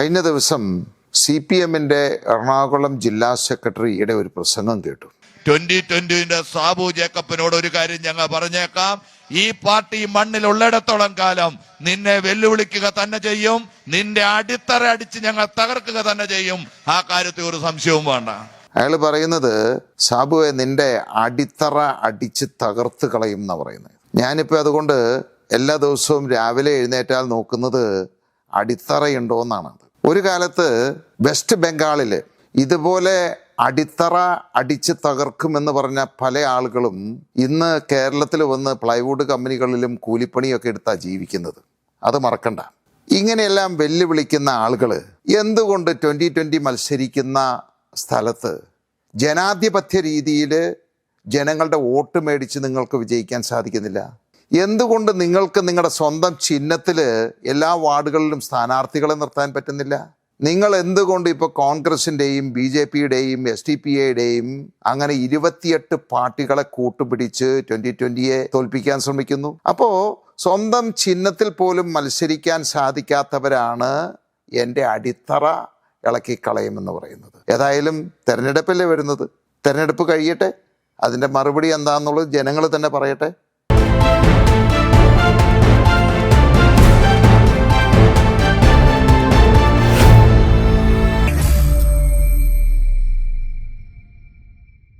കഴിഞ്ഞ ദിവസം C P എമ്മിന്റെ എറണാകുളം ജില്ലാ സെക്രട്ടറിയുടെ ഒരു പ്രസംഗം കേട്ടു. ട്വന്റി ട്വന്റിന്റെ സാബു ജേക്കബിനോട് ഒരു കാര്യം ഞങ്ങൾ പറഞ്ഞേക്കാം. ഈ പാർട്ടി മണ്ണിൽ ഉള്ളിടത്തോളം കാലം നിന്നെ വെല്ലുവിളിക്കുക തന്നെ ചെയ്യും. നിന്റെ അടിത്തറ അടിച്ച് ഞങ്ങൾ തകർക്കുക തന്നെ ചെയ്യും. ആ കാര്യത്തിൽ ഒരു സംശയവും വേണ്ട. അയാൾ പറയുന്നത് സാബുവെ നിന്റെ അടിത്തറ അടിച്ച് തകർത്ത് കളയും എന്നാ പറയുന്നത്. ഞാനിപ്പോൾ അതുകൊണ്ട് എല്ലാ ദിവസവും രാവിലെ എഴുന്നേറ്റാൽ നോക്കുന്നത് അടിത്തറയുണ്ടോ എന്നാണ്. ഒരു കാലത്ത് വെസ്റ്റ് ബംഗാളിൽ ഇതുപോലെ അടിത്തറ അടിച്ച് തകർക്കുമെന്ന് പറഞ്ഞ പല ആളുകളും ഇന്ന് കേരളത്തിൽ വന്ന് പ്ലൈവുഡ് കമ്പനികളിലും കൂലിപ്പണിയൊക്കെ എടുത്താ ജീവിക്കുന്നത്. അത് മറക്കണ്ട. ഇങ്ങനെയെല്ലാം വെല്ലുവിളിക്കുന്ന ആളുകൾ എന്തുകൊണ്ട് ട്വന്റി ട്വന്റി മത്സരിക്കുന്ന സ്ഥലത്ത് ജനാധിപത്യ രീതിയിൽ ജനങ്ങളുടെ വോട്ട് മേടിച്ച് നിങ്ങൾക്ക് വിജയിക്കാൻ സാധിക്കുന്നില്ല? എന്തുകൊണ്ട് നിങ്ങൾക്ക് നിങ്ങളുടെ സ്വന്തം ചിഹ്നത്തിൽ എല്ലാ വാർഡുകളിലും സ്ഥാനാർത്ഥികളെ നിർത്താൻ പറ്റുന്നില്ല? നിങ്ങൾ എന്തുകൊണ്ട് ഇപ്പോൾ കോൺഗ്രസിന്റെയും ബി ജെ പിയുടെയും എസ് ഡി പി എയുടെയും അങ്ങനെ ഇരുപത്തിയെട്ട് പാർട്ടികളെ കൂട്ടുപിടിച്ച് ട്വന്റി ട്വന്റിയെ തോൽപ്പിക്കാൻ ശ്രമിക്കുന്നു? അപ്പോൾ സ്വന്തം ചിഹ്നത്തിൽ പോലും മത്സരിക്കാൻ സാധിക്കാത്തവരാണ് എന്റെ അടിത്തറ ഇളക്കിക്കളയുമെന്ന് പറയുന്നത്. ഏതായാലും തെരഞ്ഞെടുപ്പല്ലേ വരുന്നത്? തെരഞ്ഞെടുപ്പ് കഴിയട്ടെ. അതിന്റെ മറുപടി എന്താണെന്നുള്ളത് ജനങ്ങൾ തന്നെ പറയട്ടെ.